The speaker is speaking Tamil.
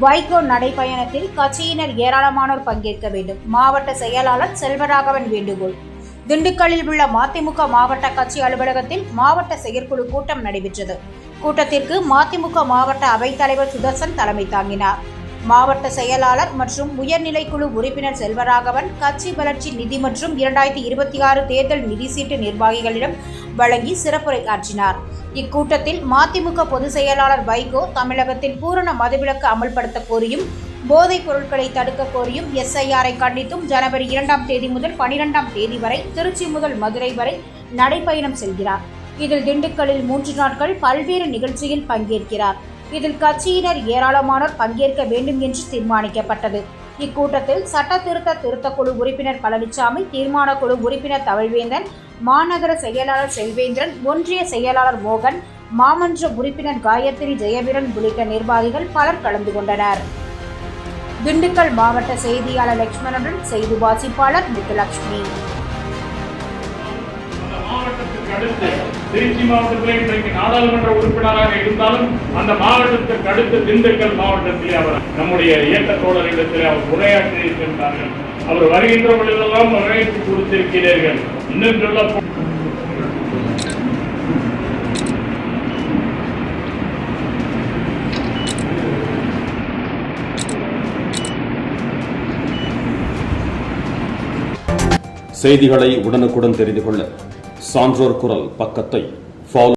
வைகோ நடைபயணத்தில் கட்சியினர் ஏராளமானோர் பங்கேற்க வேண்டும். மாவட்ட செயலாளர் செல்வராகவன் வேண்டுகோள். திண்டுக்கல்லில் உள்ள மதிமுக மாவட்ட கட்சி அலுவலகத்தில் மாவட்ட செயற்குழு கூட்டம் நடைபெற்றது. கூட்டத்திற்கு மதிமுக மாவட்ட அவைத்தலைவர் சுதர்சன் தலைமை தாங்கினார். மாவட்ட செயலாளர் மற்றும் உயர்நிலைக்குழு உறுப்பினர் செல்வராகவன் கட்சி வளர்ச்சி நிதி மற்றும் இரண்டாயிரத்தி இருபத்தி ஆறு தேர்தல் நிதி சீட்டு நிர்வாகிகளிடம் வழங்கி சிறப்புரை ஆற்றினார். இக்கூட்டத்தில் மதிமுக பொதுச் செயலாளர் வைகோ தமிழகத்தில் பூரண மதுவிலக்கு அமல்படுத்த கோரியும் போதைப் பொருட்களை தடுக்க கோரியும் எஸ்ஐஆரை கண்டித்தும் ஜனவரி இரண்டாம் தேதி முதல் பனிரெண்டாம் தேதி வரை திருச்சி முதல் மதுரை வரை நடைபயணம் செல்கிறார். இதில் திண்டுக்கல்லில் மூன்று நாட்கள் பல்வேறு நிகழ்ச்சியில் பங்கேற்கிறார். இதில் கட்சியினர் ஏராளமானோர் பங்கேற்க வேண்டும் என்று தீர்மானிக்கப்பட்டது. இக்கூட்டத்தில் சட்ட திருத்த திருத்தக்குழு உறுப்பினர் பழனிசாமி தீர்மான குழு உறுப்பினர் தமிழ்வேந்தன் மாநகர செயலாளர் செல்வேந்திரன் ஒன்றிய செயலாளர் மோகன் மாமன்ற உறுப்பினர் காயத்ரி ஜெயவீரன் உள்ளிட்ட நிர்வாகிகள் பலர் கலந்து கொண்டனர். திண்டுக்கல் மாவட்ட செய்தியாளர் லட்சுமணனுடன் செய்தி வாசிப்பாளர் முத்துலட்சுமி. மாவட்டத்துக்கு அடுத்து திருச்சி மாவட்டத்திலே இன்றைக்கு நாடாளுமன்ற உறுப்பினராக இருந்தாலும் அந்த மாவட்டத்திற்கு அடுத்த திண்டுக்கல் மாவட்டத்திலே அவர் நம்முடைய இயக்க தோழர்களிடத்திலே அவர் உரையாற்றி இருக்கின்றார்கள் அவர் வருகின்ற பொழுதெல்லாம் வரவேற்பு கொடுத்திருக்கிறீர்கள். இன்னும் சொல்ல செய்திகளை உடனுக்குடன் தெரிந்து கொள்ள சான்றோர் குரல் பக்கத்தை ஃபாலோ